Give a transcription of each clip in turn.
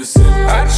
gibisin. Her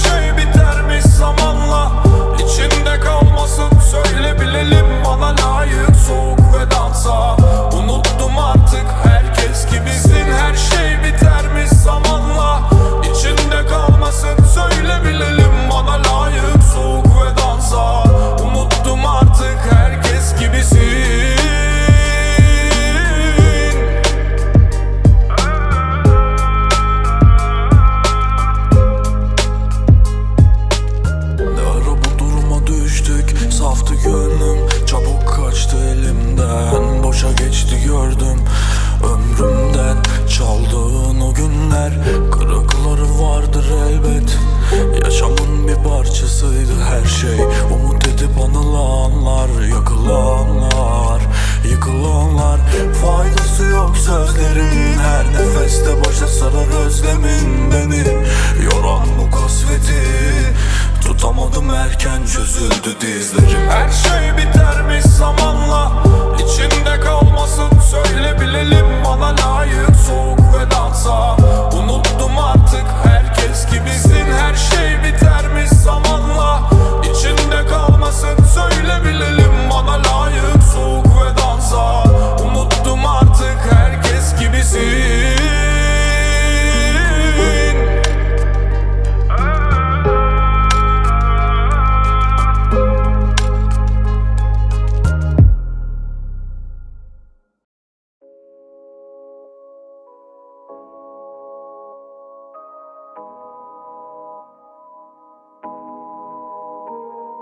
erken çözüldü dizlerim. Her şey bitermiş zamanla içinde kalmasın. Söyle bilelim bana layık soğuk ve dansa Unuttum artık herkes gibisin Her şey bitermiş zamanla içinde kalmasın. Söyle bilelim bana layık soğuk ve dansa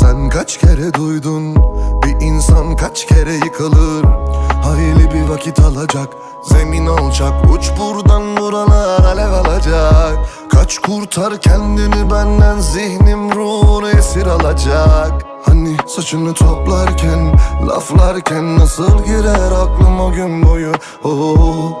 sen kaç kere duydun? Bir insan kaç kere yıkılır? Hayli bir vakit alacak Zemin alacak Uç buradan buralar alev alacak. Kaç kurtar kendini benden Zihnim ruhunu esir alacak. Hani saçını toplarken Laflarken nasıl girer aklım o gün boyu? Oh,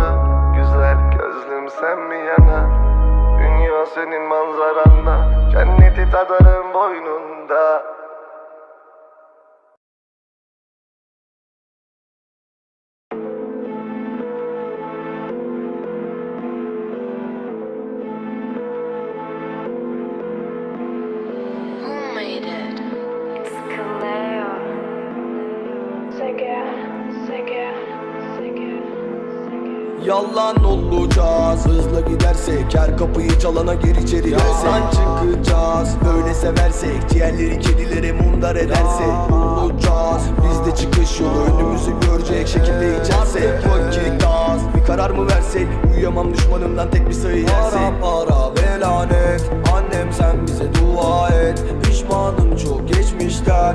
anlayana Güzel gözlüm sen mi yana? Dünya senin manzaranda Cenneti tadarım boynunda Yalan olacağız. Hızla gidersek her kapıyı çalana gir içeri Yalan. çıkacağız Böyle seversek. Diğerleri kedilere mundar edersek. Olacağız Biz de çıkış yolu. Önümüzü görecek şekilde içersek. Vakit az. Bir karar mı versek? Uyuyamam düşmanımdan tek bir sayı yersek. Para para ve lanet Annem sen bize dua et. Pişmanım çok geçmişten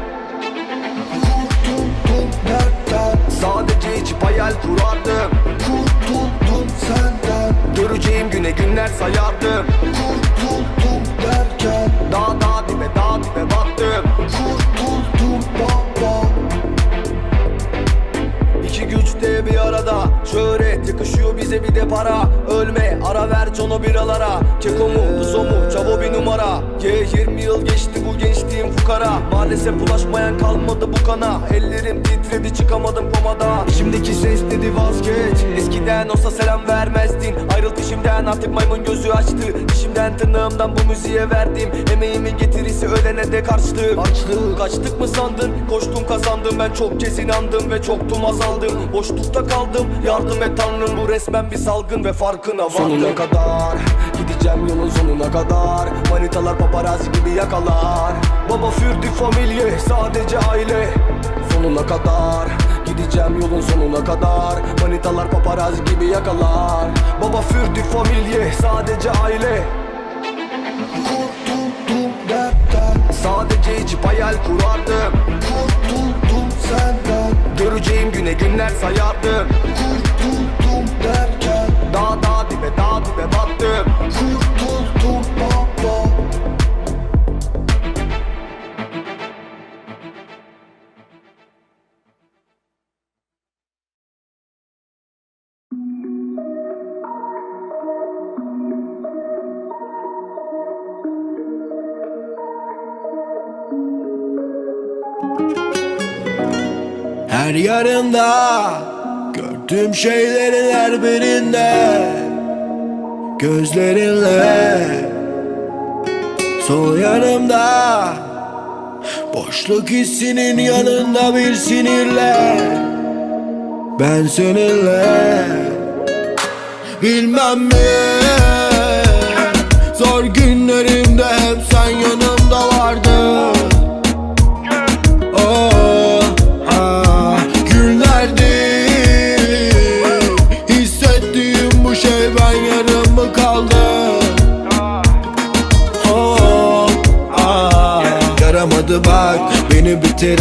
günler sayardım Kurtuldum derken Dağ dağ dibe dağ dibe battım Kurtuldum baba. İki güç de bir arada. Şöhret yakışıyor bize bir de para Ölme. Ara ver cono biralara. Keko mu Duzo mu Çavo bir numara. Ye 20 yıl geçti bu gençliğim fukara. Maalesef bulaşmayan kalmadı bu kana. Ellerim titredi çıkamadım komada. Şimdiki ses dedi vazgeç. Eskiden olsa selam vermezdin. Ayrıl dişimden artık maymun gözü açtı. Dişimden tırnağımdan bu müziğe verdim. Emeğimin getirisi ölene de karşılık Açlık kaçtık mı sandın? Koştum kazandım. Ben çok kez inandım Ve çoktum azaldım. Boşlukta kaldım. Yardım et tanrım Bu resmen bir salgın ve farkına Sonuna kadar. Gideceğim yolun sonuna kadar. Manitalar paparazzi gibi yakalar. Baba fürdü familye sadece aile. Sonuna kadar. Gideceğim yolun sonuna kadar. Manitalar paparazzi gibi yakalar. Baba fürdü familye sadece aile. Kurtuldum dertten Sadece içip hayal kurardım. Kurtuldum senden. Göreceğim güne günler sayardım. Kurtuldum dibe dağ dibe battım Kurtuldum baba Her yarında Gördüğüm şeylerin her birinde Gözlerinle Sol yanımda Boşluk hissinin yanında bir sinirle Ben seninle Bilmem mi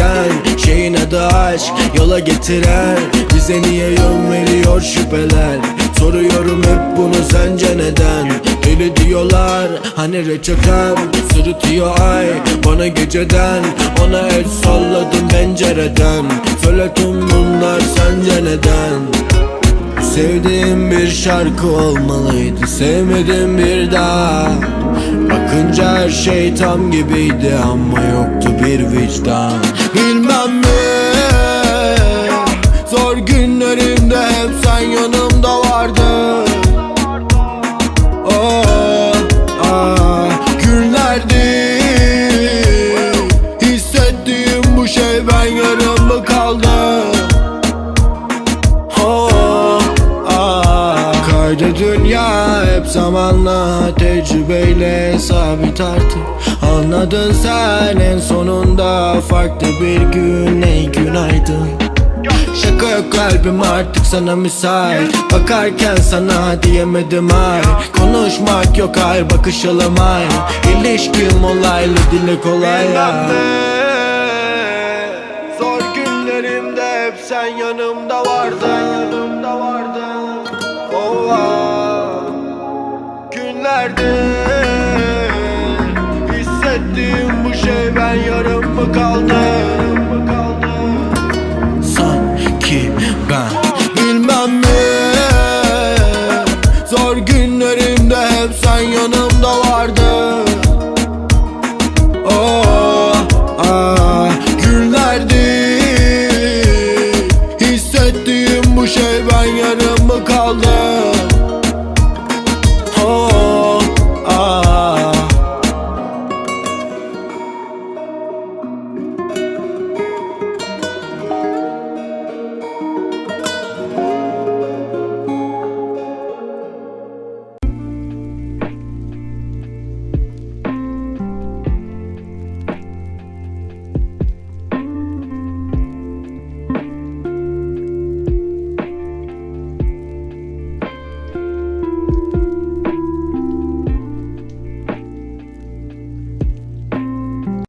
beni bitiren Şeyin adı aşk yola getiren. Bize niye yön veriyor şüpheler? Soruyorum hep bunu sence neden? Deli diyorlar hani reçetem Sırıtıyor ay bana geceden. Ona el salladım pencereden. Söyle tüm bunlar sence neden? Sevdiğim bir şarkı olmalıydı Sevmedim bir daha. Bakınca her şey tam gibiydi Ama yoktu bir vicdan Bilmem mi Zor günlerimde hep sen yanımda Tecrübeyle sabit artık. Anladın sen en sonunda Farklı bir gün. Ey günaydın. Şaka yok kalbim artık sana müsait. Bakarken sana diyemedim ay. Konuşmak yok ay bakışalım ay İlişkim olaylı dile kolay. Zor günlerimde hep sen yanımda vardın verdim